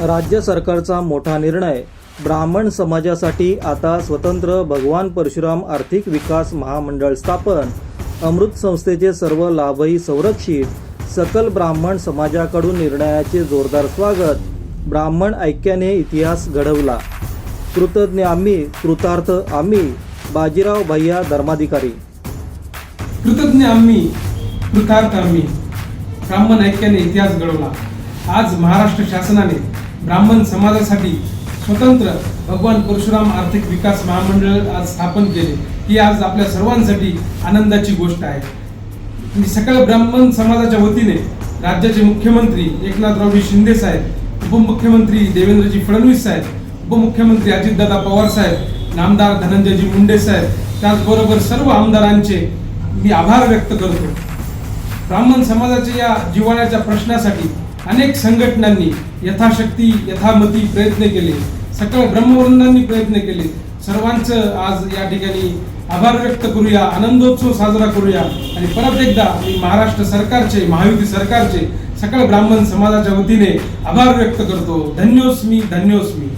राज्य सरकारचा मोठा निर्णय. ब्राह्मण समाजासाठी आता स्वतंत्र भगवान परशुराम आर्थिक विकास महामंडळ स्थापन. अमृत संस्थेचे सर्व लाभही संरक्षित. सकल ब्राह्मण समाजाकडून निर्णयाचे जोरदार स्वागत. ब्राह्मण ऐक्याने इतिहास घडवला. कृतज्ञ आम्ही कृतार्थ आम्ही बाजीराव भैया धर्माधिकारी. कृतज्ञ आम्ही कृतार्थ आम्ही ब्राह्मण ऐक्याने इतिहास घडवला. आज महाराष्ट्र शासनाने ब्राह्मण समाजासाठी स्वतंत्र भगवान परशुराम आर्थिक विकास महामंडळ आज स्थापन केले. ही आज आपल्या सर्वांसाठी आनंदाची गोष्ट आहे. आणि सकल ब्राह्मण समाजाच्या वतीने राज्याचे मुख्यमंत्री एकनाथरावजी शिंदे साहेब उपमुख्यमंत्री देवेंद्रजी फडणवीस साहेब उपमुख्यमंत्री अजितदादा पवार साहेब नामदार धनंजयजी मुंडे साहेब त्याचबरोबर सर्व आमदारांचे मी आभार व्यक्त करतो. ब्राह्मण समाजाच्या या जिव्हाळ्याच्या प्रश्नासाठी अनेक संघटनांनी यथाशक्ती यथामती प्रयत्न केले. सकळ ब्रह्मवृंदांनी प्रयत्न केले. सर्वांचं आज या ठिकाणी आभार व्यक्त करूया आनंदोत्सव साजरा करूया. आणि परत एकदा मी महाराष्ट्र सरकारचे महायुती सरकारचे सकळ ब्राह्मण समाजाच्या वतीने आभार व्यक्त करतो. धन्योस्मी धन्योस्मी.